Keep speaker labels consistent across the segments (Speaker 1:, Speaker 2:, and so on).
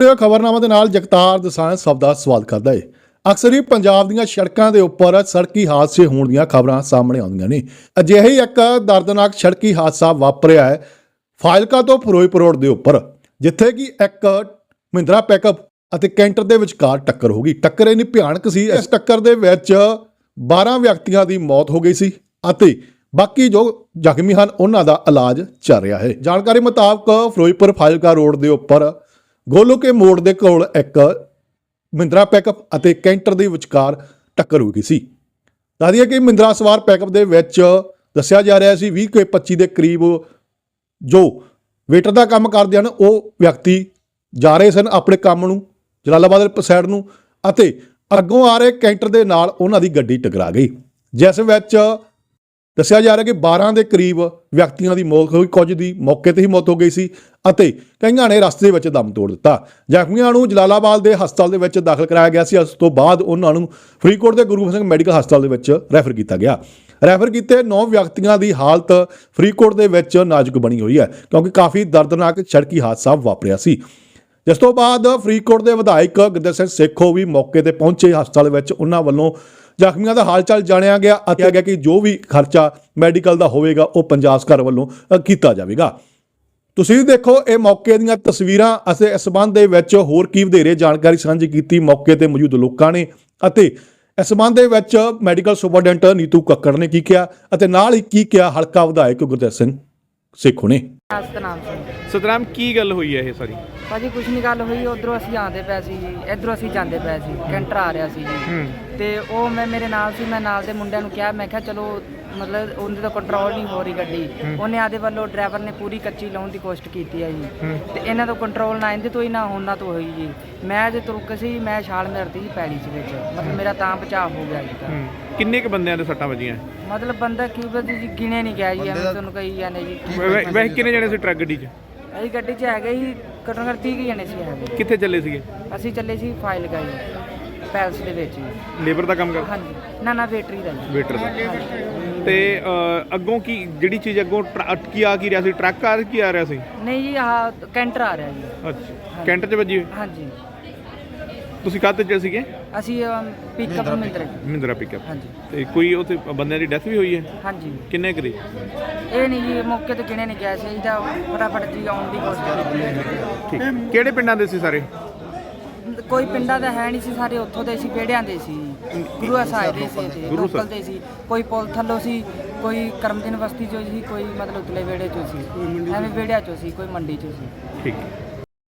Speaker 1: ਖਬਰਨਾਮਾ ਦੇ ਨਾਲ ਜਗਤਾਰ ਦਸਾਂ ਸਭ ਦਾ ਸਵਾਲ ਕਰਦਾ ਏ। ਅਕਸਰ ਹੀ ਪੰਜਾਬ ਦੀਆਂ ਸੜਕਾਂ ਦੇ ਉੱਪਰ ਸੜਕੀ ਹਾਦਸੇ ਹੋਣ ਦੀਆਂ ਖਬਰਾਂ ਸਾਹਮਣੇ ਆਉਂਦੀਆਂ ਨੇ। ਅਜਿਹਾ ਹੀ ਇੱਕ ਦਰਦਨਾਕ ਸੜਕੀ ਹਾਦਸਾ ਵਾਪਰਿਆ ਹੈ ਫਾਜ਼ਿਲਕਾ ਤੋਂ ਫਿਰੋਜ਼ਪੁਰ ਰੋਡ ਦੇ ਉੱਪਰ, ਜਿੱਥੇ ਕਿ ਇੱਕ ਮਹਿੰਦਰਾ ਪੈਕਅਪ ਅਤੇ ਕੈਂਟਰ ਦੇ ਵਿਚਕਾਰ ਟੱਕਰ ਹੋ ਗਈ। ਟੱਕਰ ਇੰਨੀ ਭਿਆਨਕ ਸੀ, ਇਸ ਟੱਕਰ ਦੇ ਵਿੱਚ 12 ਵਿਅਕਤੀਆਂ ਦੀ ਮੌਤ ਹੋ ਗਈ ਸੀ ਅਤੇ ਬਾਕੀ ਜੋ ਜ਼ਖਮੀ ਹਨ, ਉਹਨਾਂ ਦਾ ਇਲਾਜ ਚੱਲ ਰਿਹਾ ਹੈ। ਜਾਣਕਾਰੀ ਮੁਤਾਬਕ ਫਿਰੋਜ਼ਪੁਰ ਫਾਜ਼ਿਲਕਾ ਰੋਡ ਦੇ ਉੱਪਰ ਗੋਲੋਕੇ ਮੋੜ ਦੇ ਕੋਲ ਇੱਕ ਮਹਿੰਦਰਾ ਪੈਕਅਪ ਅਤੇ ਕੈਂਟਰ ਦੇ ਵਿਚਕਾਰ ਟੱਕਰ ਹੋ ਗਈ ਸੀ। ਦੱਸ ਕਿ ਮਹਿੰਦਰਾ ਸਵਾਰ ਪੈਕਅਪ ਦੇ ਵਿੱਚ ਦੱਸਿਆ ਜਾ ਰਿਹਾ ਸੀ 20 ਕੇ 25 ਦੇ ਕਰੀਬ ਜੋ ਵੇਟਰ ਦਾ ਕੰਮ ਕਰਦੇ ਹਨ, ਉਹ ਵਿਅਕਤੀ ਜਾ ਰਹੇ ਸਨ ਆਪਣੇ ਕੰਮ ਨੂੰ, ਜਲਾਲਾਬਾਦ ਦੇ ਸਾਈਡ ਨੂੰ ਅਤੇ ਅੱਗੋਂ ਆ ਰਹੇ ਕੈਂਟਰ ਦੇ ਨਾਲ ਉਹਨਾਂ ਦੀ ਗੱਡੀ ਟਕਰਾ ਗਈ। ਜਿਸ ਵਿੱਚ ਦੱਸਿਆ ਜਾ ਰਿਹਾ ਕਿ 12 ਦੇ ਕਰੀਬ ਵਿਅਕਤੀਆਂ ਦੀ ਮੌਤ ਹੋਈ, ਕੁਝ ਦੀ ਮੌਕੇ ਤੇ ਹੀ ਮੌਤ ਹੋ ਗਈ ਸੀ ਅਤੇ ਕਈਆਂ ਨੇ ਰਸਤੇ ਦੇ ਵਿੱਚ ਦਮ ਤੋੜ ਦਿੱਤਾ। ਜ਼ਖਮੀਆਂ ਨੂੰ ਜਲਾਲਾਬਾਦ ਦੇ ਹਸਪਤਾਲ ਦੇ ਵਿੱਚ ਦਾਖਲ ਕਰਾਇਆ ਗਿਆ ਸੀ। ਉਸ ਤੋਂ ਬਾਅਦ ਉਹਨਾਂ ਨੂੰ ਫਰੀਦਕੋਟ ਦੇ ਗੁਰੂ ਸਿੰਘ ਮੈਡੀਕਲ ਹਸਪਤਾਲ ਦੇ ਵਿੱਚ ਰੈਫਰ ਕੀਤਾ ਗਿਆ। ਰੈਫਰ ਕੀਤੇ 9 ਵਿਅਕਤੀਆਂ ਦੀ ਹਾਲਤ ਫਰੀਦਕੋਟ ਦੇ ਵਿੱਚ ਨਾਜ਼ੁਕ ਬਣੀ ਹੋਈ ਹੈ, ਕਿਉਂਕਿ ਕਾਫੀ ਦਰਦਨਾਕ ਸੜਕੀ ਹਾਦਸਾ ਵਾਪਰਿਆ ਸੀ। ਜਿਸ ਤੋਂ ਬਾਅਦ ਫਰੀਦਕੋਟ ਦੇ ਵਿਧਾਇਕ ਗੁਰਦੇਵ ਸਿੰਘ ਸੇਖੋ ਵੀ ਮੌਕੇ ਤੇ ਪਹੁੰਚੇ। ਹਸਪਤਾਲ ਵਿੱਚ ਉਹਨਾਂ ਵੱਲੋਂ ਜ਼ਖਮੀਆਂ ਦਾ ਹਾਲ ਚਾਲ ਜਾਣਿਆ ਗਿਆ ਅਤੇ ਕਿਹਾ ਗਿਆ ਕਿ ਜੋ ਵੀ ਖਰਚਾ ਮੈਡੀਕਲ ਦਾ ਹੋਵੇਗਾ, ਉਹ ਪੰਜਾਬ ਸਰਕਾਰ ਵੱਲੋਂ ਕੀਤਾ ਜਾਵੇਗਾ। ਤੁਸੀਂ ਵੀ ਦੇਖੋ, ਇਹ ਮੌਕੇ ਦੀਆਂ ਤਸਵੀਰਾਂ ਅਸੀਂ ਇਸ ਸੰਬੰਧ ਦੇ ਵਿੱਚ ਹੋਰ ਕੀ ਵਧੇਰੇ ਜਾਣਕਾਰੀ ਸਾਂਝੀ ਕੀਤੀ ਮੌਕੇ ਤੇ ਮੌਜੂਦ ਲੋਕਾਂ ਨੇ ਅਤੇ ਇਸ ਸੰਬੰਧ ਦੇ ਵਿੱਚ ਮੈਡੀਕਲ ਸੁਪਰਡੈਂਟ ਨੀਤੂ ਕੱਕੜ ਨੇ ਕੀ ਕਿਹਾ ਅਤੇ ਨਾਲ ਹੀ ਕੀ ਕਿਹਾ ਹਲਕਾ ਵਿਧਾਇਕ ਗੁਰਦੇਵ ਸਿੰਘ ਸੇਖੋ ਨੇ।
Speaker 2: ਸਤਨਾਮ ਸਿੰਘ।
Speaker 3: ਸਤਨਾਮ ਕੀ ਗੱਲ ਹੋਈ ਹੈ ਇਹ ਸਾਰੀ?
Speaker 2: ਭਾਜੀ ਕੁਛ ਨਹੀਂ ਗੱਲ ਹੋਈ ਉਧਰੋਂ ਅਸੀਂ ਆਉਂਦੇ ਪਏ ਸੀ ਜੀ ਇਧਰੋਂ ਅਸੀਂ ਜਾਂਦੇ ਪਏ ਸੀ ਕੈਂਟਰ ਆ ਰਿਹਾ ਸੀ ਜੀ।
Speaker 3: ਹੂੰ।
Speaker 2: ਤੇ ਉਹ ਮੈਂ ਮੇਰੇ ਨਾਲ ਸੀ ਮੈਂ ਨਾਲ ਦੇ ਮੁੰਡਿਆਂ ਨੂੰ ਕਿਹਾ ਮੈਂ ਕਿਹਾ ਚਲੋ ਮਤਲਬ ਉਹਦੇ ਤੋਂ ਕੰਟਰੋਲ ਨਹੀਂ ਹੋ ਰਹੀ ਗੱਡੀ। ਉਹਨੇ ਆਦੇ ਵੱਲੋਂ ਡਰਾਈਵਰ ਨੇ ਪੂਰੀ ਕੱਚੀ ਲਾਉਣ ਦੀ ਕੋਸ਼ਿਸ਼ ਕੀਤੀ ਹੈ ਜੀ। ਤੇ ਇਹਨਾਂ ਤੋਂ ਕੰਟਰੋਲ ਨਾ ਇਹਦੇ ਤੋਂ ਹੀ ਨਾ ਉਹਨਾਂ ਤੋਂ ਹੋਈ ਜੀ। ਮੈਂ ਜੇ ਤੁਰਕ ਸੀ ਮੈਂ ਛਾਲ ਮਾਰਦੀ ਸੀ ਪੈਲੀ ਚ ਵਿੱਚ। ਮਤਲਬ ਮੇਰਾ ਤਾਂ ਬਚਾਅ ਹੋ ਗਿਆ ਜੀ ਤਾਂ।
Speaker 3: ਹੂੰ। ਕਿੰਨੇ ਕ ਬੰਦਿਆਂ ਦੇ ਸੱਟਾਂ ਵੱਜੀਆਂ?
Speaker 2: ਮਤਲਬ ਬੰਦਾ ਕੀ ਬਦੀ ਜੀ ਗਿਣੇ ਨਹੀਂ ਗਿਆ ਜੀ ਐਵੇਂ ਤੁਹਾਨੂੰ ਕਹੀ ਜਾਂਦੇ ਜੀ।
Speaker 3: ਵੈਸੇ ਕਿੰਨੇ ਜਣੇ ਸੀ ਟਰੱਕ ਗੱਡੀ 'ਚ?
Speaker 2: ਅਸੀਂ ਗੱਡੀ 'ਚ ਹੈਗੇ ਸੀ ਘੱਟੋ ਘੱਟ 30 ਕੁ ਜਣੇ ਸੀ ਹੈਗੇ
Speaker 3: ਕਿੱਥੇ ਚੱਲੇ ਸੀਗੇ?
Speaker 2: ਅਸੀਂ ਚੱਲੇ ਸੀ ਫਾਈਲ ਗਾਈ ਪੈਲਸ ਦੇ ਵਿੱਚ ਜੀ।
Speaker 3: ਲੇਬਰ ਦਾ ਕੰਮ ਕਰ
Speaker 2: ਹਾਂਜੀ। ਨਾ ਨਾ ਬੈਟਰੀ ਦਾ ਜੀ।
Speaker 3: ਵੇਟਰ ਦਾ। ਤੇ ਅ, ਅੱਗੋਂ ਕੀ ਜਿਹੜੀ ਚੀਜ਼ ਅੱਗੋਂ ਟਰ- ਕੀ ਆ ਕੀ ਰਿਹਾ ਸੀ? ਟਰੱਕ ਆ ਕੀ ਆ ਰਿਹਾ ਸੀ?
Speaker 2: ਨਹੀਂ ਜੀ ਆਹ ਕੈਂਟਰ ਆ ਰਿਹਾ ਜੀ।
Speaker 3: ਅੱਛਾ। ਕੈਂਟਰ 'ਚ ਵੱਜੀ ਹੋਈ?
Speaker 2: ਹਾਂਜੀ।
Speaker 3: ਤੁਸੀਂ ਕਾਹਤੇ 'ਚ ਸੀਗੇ?
Speaker 2: ਅਸੀਂ ਪਿਕਅਪ ਮਹਿੰਦਰਾ ਜੀ।
Speaker 3: ਮਹਿੰਦਰਾ ਪਿਕਅਪ
Speaker 2: ਹਾਂਜੀ।
Speaker 3: ਤੇ ਕੋਈ ਉੱਥੇ ਬੰਦਿਆਂ ਦੀ ਡੈਥ ਵੀ ਹੋਈ ਹੈ?
Speaker 2: ਹਾਂਜੀ।
Speaker 3: ਕਿੰਨੇ ਕਰੀ
Speaker 2: ਇਹ ਨਹੀਂ ਜੀ ਮੌਕੇ ਤੇ ਕਿਨੇ ਨਹੀਂ ਗਿਆ ਸੀ ਇਹਦਾ ਫਟਾਫਟ ਜੀ ਆਉਣ ਦੀ ਕੋਸ਼ਿਸ਼ ਕੀਤੀ ਹੈ।
Speaker 3: ਠੀਕ। ਕਿਹੜੇ ਪਿੰਡਾਂ ਦੇ ਸੀ ਸਾਰੇ?
Speaker 2: ਕੋਈ ਪਿੰਡਾਂ ਦਾ ਹੈ ਨਹੀਂ ਸੀ ਸਾਰੇ ਉੱਥੋਂ ਦੇ ਸੀ ਪੇੜਿਆਂ ਦੇ ਸੀ। ਗੁਰੂ ਸਾਹਿਬ ਦੇ ਸੀ ਤੇ
Speaker 3: ਗੁਰੂ
Speaker 2: ਲੋਕਲ
Speaker 3: ਸਾਹਿਬ।
Speaker 2: ਦੇ ਸੀ। ਕੋਈ ਪੁਲ ਥੱਲੋਂ ਸੀ ਕੋਈ ਕਰਮਦਿਨ ਬਸਤੀ ਚੋਂ ਸੀ ਕੋਈ ਮਤਲਬ ਉਤਲੇ ਵੇੜੇ ਚੋਂ ਸੀ। ਐਵੇਂ ਵੇੜਿਆਂ ਚੋਂ ਸੀ ਕੋਈ ਮੰਡੀ ਚੋਂ ਸੀ।
Speaker 3: ਠੀਕ।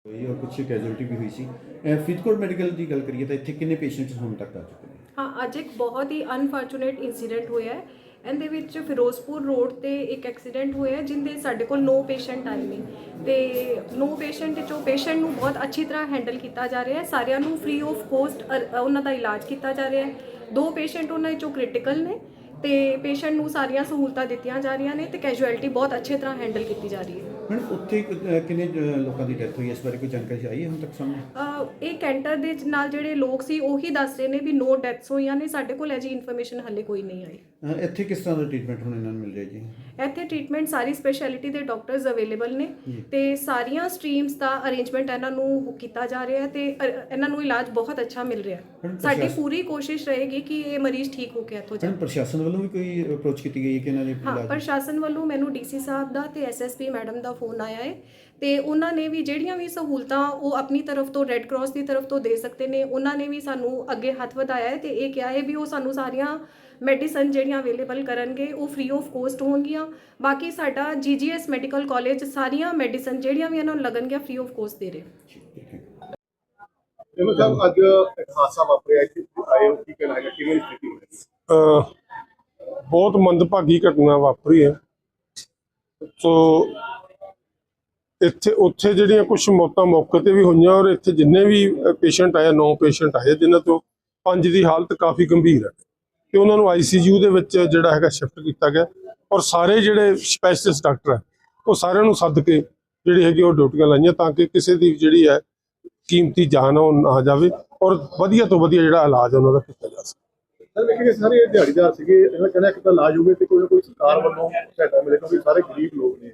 Speaker 4: ਹੋਈ ਔਰ ਕੁਝ ਕੈਜੁਅਲਟੀ ਵੀ ਹੋਈ ਸੀ। ਫਰੀਦਕੋਟ ਮੈਡੀਕਲ ਦੀ ਗੱਲ ਕਰੀਏ ਤਾਂ ਇੱਥੇ ਕਿੰਨੇ ਪੇਸ਼ੈਂਟਸ ਹੁਣ ਤੱਕ ਆ ਚੁੱਕੇ ਨੇ?
Speaker 5: ਹਾਂ ਅੱਜ ਇੱਕ ਬਹੁਤ ਹੀ ਅਨਫੋਰਚੂਨੇਟ ਇਨਸੀਡੈਂਟ ਹੋਇਆ ਹੈ। ਇਹਦੇ ਵਿੱਚ ਫਿਰੋਜ਼ਪੁਰ ਰੋਡ ਤੇ ਇੱਕ ਐਕਸੀਡੈਂਟ ਹੋਇਆ ਹੈ, ਜਿੰਦੇ ਸਾਡੇ ਕੋਲ 9 ਪੇਸ਼ੈਂਟ ਆਏ ਨੇ। ਤੇ 9 ਪੇਸ਼ੈਂਟ ਚੋਂ ਪੇਸ਼ੈਂਟ ਨੂੰ ਬਹੁਤ ਅੱਛੀ ਤਰ੍ਹਾਂ ਹੈਂਡਲ ਕੀਤਾ ਜਾ ਰਿਹਾ ਹੈ। ਸਾਰਿਆਂ ਨੂੰ ਫ੍ਰੀ ਆਫ ਕੋਸਟ ਉਹਨਾਂ ਦਾ ਇਲਾਜ ਕੀਤਾ ਜਾ ਰਿਹਾ ਹੈ। ਦੋ ਪੇਸ਼ੈਂਟ ਉਹਨਾਂ 'ਚੋਂ ਕ੍ਰਿਟੀਕਲ ਨੇ ਤੇ ਪੇਸ਼ੈਂਟ ਨੂੰ ਸਾਰੀਆਂ ਸਹੂਲਤਾਂ ਦਿੱਤੀਆਂ ਜਾ ਰਹੀਆਂ ਨੇ ਤੇ ਕੈਜੁਅਲਟੀ ਬਹੁਤ ਅੱਛੇ ਤਰ੍ਹਾਂ ਹੈਂਡਲ ਕੀਤੀ ਜਾ ਰਹੀ ਹੈ।
Speaker 4: ਮੈਡਮ ਉੱਥੇ ਕਿੰਨੇ ਲੋਕਾਂ ਦੀ ਡੈਥ ਹੋਈ ਹੈ? ਇਸ ਬਾਰੇ ਕੋਈ ਜਾਣਕਾਰੀ ਆਈ ਹੈ ਹੁਣ ਤੱਕ ਸਾਹਮਣੇ?
Speaker 5: ਅਹ ਇਹ ਕੈਂਟਰ ਦੇ ਨਾਲ ਜਿਹੜੇ ਲੋਕ ਸੀ ਉਹੀ ਦੱਸ ਰਹੇ ਨੇ ਵੀ ਨੋ ਡੈਥਸ ਹੋਈਆਂ ਨੇ। ਸਾਡੇ ਕੋਲ ਅਜੇ ਇਨਫੋਰਮੇਸ਼ਨ ਹੱਲੇ ਕੋਈ ਨਹੀਂ ਆਈ।
Speaker 4: ਅਹ, ਇੱਥੇ ਕਿਸ ਤਰ੍ਹਾਂ ਦਾ ਟ੍ਰੀਟਮੈਂਟ ਹੁਣ ਇਹਨਾਂ ਨੂੰ ਮਿਲ ਰਿਹਾ ਜੀ?
Speaker 5: ਇੱਥੇ ਟ੍ਰੀਟਮੈਂਟ ਸਾਰੀ ਸਪੈਸ਼ਲਿਟੀ ਦੇ ਡਾਕਟਰਸ ਅਵੇਲੇਬਲ ਨੇ ਤੇ ਸਾਰੀਆਂ ਸਟਰੀਮਸ ਦਾ ਅਰੇਂਜਮੈਂਟ ਇਹਨਾਂ ਨੂੰ ਕੀਤਾ ਜਾ ਰਿਹਾ ਹੈ ਤੇ ਅ- ਇਹਨਾਂ ਨੂੰ ਇਲਾਜ ਬਹੁਤ ਅੱਛਾ ਮਿਲ ਰਿਹਾ ਹੈ। ਸਾਡੀ
Speaker 4: ਪ੍ਰਸ਼ਾਸਨ-
Speaker 5: ਪੂਰੀ ਕੋਸ਼ਿਸ਼ ਰਹੇਗੀ ਕਿ ਇਹ ਮਰੀਜ਼ ਠੀਕ ਹੋ ਕੇ ਇੱਥੋਂ ਜਾਣ।
Speaker 4: ਮੈਡਮ ਪ੍ਰਸ਼ਾਸਨ ਵੱਲੋਂ ਵੀ ਕੋਈ ਅਪਰੋਚ ਕੀਤੀ ਗਈ ਹੈ ਕਿ ਇਹਨਾਂ ਦੇ
Speaker 5: ਹਾਂ
Speaker 4: ਇਲਾਜ
Speaker 5: ਪ੍ਰਸ਼ਾਸਨ ਵੱਲੋਂ ਮੈਨੂੰ ਡੀਸੀ ਸਾਹਿਬ ਦਾ ਤੇ ਐਸਐਸਪੀ ਮੈਡਮ ਦਾ ਫੋਨ ਆਇਆ ਹੈ ਤੇ ਉਹਨਾਂ ਨੇ ਵੀ ਜਿਹੜੀਆਂ ਵੀ ਸਹੂਲਤਾਂ ਉਹ ਆਪਣੀ ਤਰਫ ਤੋਂ ਰੈੱਡ ਕਰਾਸ ਦੀ ਤਰਫ ਤੋਂ ਦੇ ਸਕਦੇ ਨੇ ਉਹਨਾਂ ਨੇ ਵੀ ਸਾਨੂੰ ਅੱਗੇ ਹੱਥ ਵਧਾਇਆ ਹੈ ਤੇ ਇਹ ਕਿਹਾ ਹੈ ਵੀ ਉਹ ਸਾਨੂੰ ਸਾਰੀਆਂ ਮੈਡੀਸਨ ਜਿਹੜੀਆਂ ਅਵੇਲੇਬਲ ਕਰਨਗੇ ਉਹ ਫ੍ਰੀ ਆਫ ਕੋਸਟ ਹੋਣਗੀਆਂ। ਬਾਕੀ ਸਾਡਾ ਜੀਜੀਐਸ ਮੈਡੀਕਲ ਕਾਲਜ ਸਾਰੀਆਂ ਮੈਡੀਸਨ ਜਿਹੜੀਆਂ ਵੀ ਇਹਨਾਂ ਨੂੰ ਲੱਗਣਗੀਆਂ ਫ੍ਰੀ ਆਫ ਕੋਸਟ ਦੇ ਰਹੇ
Speaker 6: ਜਿਵੇਂ ਸਾਹਿਬ ਅੱਜ ਇੱਕ ਹਾਦਸਾ ਵਾਪਰਿਆ ਇੱਥੇ ਆਏ ਹੋ ਕੀ ਕਹਿਣਾ ਹੈਗਾ ਕਿਵੇਂ ਦੀ ਸਥਿਤੀ ਹੋਈ
Speaker 7: ਅਹ ਬਹੁਤ ਮੰਦਭਾਗੀ ਘਟਨਾ ਵਾਪਰੀ ਹੈ। ਸੋ ਇੱਥੇ ਉੱਥੇ ਜਿਹੜੀਆਂ ਕੁਝ ਮੌਤਾਂ ਮੌਕੇ ਤੇ ਵੀ ਹੋਈਆਂ ਔਰ ਇੱਥੇ ਜਿੰਨੇ ਵੀ ਪੇਸ਼ੈਂਟ ਆਏ ਨੌ ਪੇਸ਼ੈਂਟ ਆਏ ਜਿਨ੍ਹਾਂ ਤੋਂ ਪੰਜ ਦੀ ਹਾਲਤ ਕਾਫੀ ਗੰਭੀਰ ਹੈ ਤੇ ਉਹਨਾਂ ਨੂੰ ਆਈਸੀਯੂ ਦੇ ਵਿੱਚ ਜਿਹੜਾ ਹੈਗਾ ਸ਼ਿਫਟ ਕੀਤਾ ਗਿਆ ਔਰ ਸਾਰੇ ਜਿਹੜੇ ਸਪੈਸ਼ਲਿਸਟ ਡਾਕਟਰ ਹੈ, ਉਹ ਸਾਰਿਆਂ ਨੂੰ ਸੱਦ ਕੇ ਜਿਹੜੀ ਹੈਗੀ ਉਹ ਡਿਊਟੀਆਂ ਲਾਈਆਂ ਤਾਂ ਕਿ ਕਿਸੇ ਦੀ ਜਿਹੜੀ ਹੈ ਕੀਮਤੀ ਜਾਨ ਉਹ ਨਾ ਜਾਵੇ ਔਰ ਵਧੀਆ ਤੋਂ ਵਧੀਆ ਜਿਹੜਾ ਇਲਾਜ ਉਹਨਾਂ ਦਾ ਕੀਤਾ ਜਾ ਸਕੇ।
Speaker 6: ਸਰ ਵੇਖੀਏ ਸਾਰੇ ਦਿਹਾੜੀਦਾਰ ਸੀਗੇ, ਇਹਨਾਂ ਕਹਿੰਦਾ ਇੱਕ ਤਾਂ ਇਲਾਜ ਹੋਵੇ ਤੇ ਕੋਈ ਨਾ ਕੋਈ ਸਰਕਾਰ ਵੱਲੋਂ ਸਹਾਇਤਾ ਮਿਲੇ ਕਿਉਂਕਿ ਸਾਰੇ ਗਰੀਬ ਲੋਕ ਨੇ।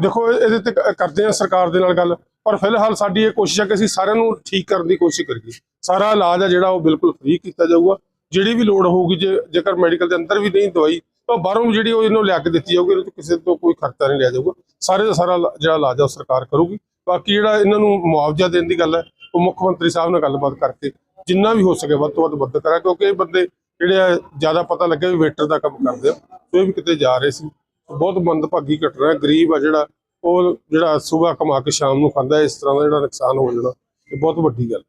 Speaker 7: ਦੇਖੋ, ਇਹਦੇ ਤੇ ਕਰਦੇ ਆ ਸਰਕਾਰ ਦੇ ਨਾਲ ਗੱਲ, ਪਰ ਫਿਲਹਾਲ ਸਾਡੀ ਇਹ ਕੋਸ਼ਿਸ਼ ਹੈ ਕਿ ਅਸੀਂ ਸਾਰਿਆਂ ਨੂੰ ਠੀਕ ਕਰਨ ਦੀ ਕੋਸ਼ਿਸ਼ ਕਰੀਏ। ਸਾਰਾ ਇਲਾਜ ਹੈ ਜਿਹੜਾ, ਉਹ ਬਿਲਕੁਲ ਫ੍ਰੀ ਕੀਤਾ ਜਾਊਗਾ। ਜਿਹੜੀ ਵੀ ਲੋੜ ਹੋਊਗੀ, ਜੇ, ਜੇਕਰ ਮੈਡੀਕਲ ਦੇ ਅੰਦਰ ਵੀ ਨਹੀਂ ਦਵਾਈ, ਤਾਂ ਬਾਹਰੋਂ ਵੀ ਜਿਹੜੀ ਉਹ ਇਹਨੂੰ ਲਿਆ ਕੇ ਦਿੱਤੀ ਜਾਊਗੀ, ਇਹਦੇ ਤੋਂ ਕਿਸੇ ਤੋਂ ਕੋਈ ਖਰਚਾ ਨਹੀਂ ਲਿਆ ਜਾਊਗਾ। ਸਾਰੇ ਦਾ ਸਾਰਾ ਜਿਹੜਾ ਇਲਾਜ ਆ, ਉਹ ਸਰਕਾਰ ਕਰੂਗੀ। ਬਾਕੀ ਜਿਹੜਾ ਇਹਨਾਂ ਨੂੰ ਮੁਆਵਜ਼ਾ ਦੇਣ ਦੀ ਗੱਲ ਹੈ, ਉਹ ਮੁੱਖ ਮੰਤਰੀ ਸਾਹਿਬ ਨਾਲ ਗੱਲਬਾਤ ਕਰਕੇ ਜਿੰਨਾ ਵੀ ਹੋ ਸਕੇ ਵੱਧ ਤੋਂ ਵੱਧ ਮਦਦ ਕਰਾਂ, ਕਿਉਂਕਿ ਇਹ ਬੰਦੇ ਜਿਹੜੇ ਆ, ਜ਼ਿਆਦਾ ਪਤਾ ਲੱਗਿਆ ਵੀ ਵੇਟਰ ਦਾ ਕੰਮ ਕਰਦੇ ਆ ਸੋ ਇਹ ਵੀ ਕਿਤੇ ਜਾ ਰਹੇ ਸੀ। ਬਹੁਤ ਮੰਦਭਾਗੀ ਘਟਨਾ ਹੈ, ਗਰੀਬ ਆ ਜਿਹੜਾ, ਉਹ ਜਿਹੜਾ ਸਵੇਰ ਕਮਾ ਕੇ ਸ਼ਾਮ ਨੂੰ ਖਾਂਦਾ ਇਸ ਤਰ੍ਹਾਂ ਦਾ ਜਿਹੜਾ ਨੁਕਸਾਨ ਹੋ ਜਾਣਾ, ਇਹ ਬਹੁਤ ਵੱਡੀ ਗੱਲ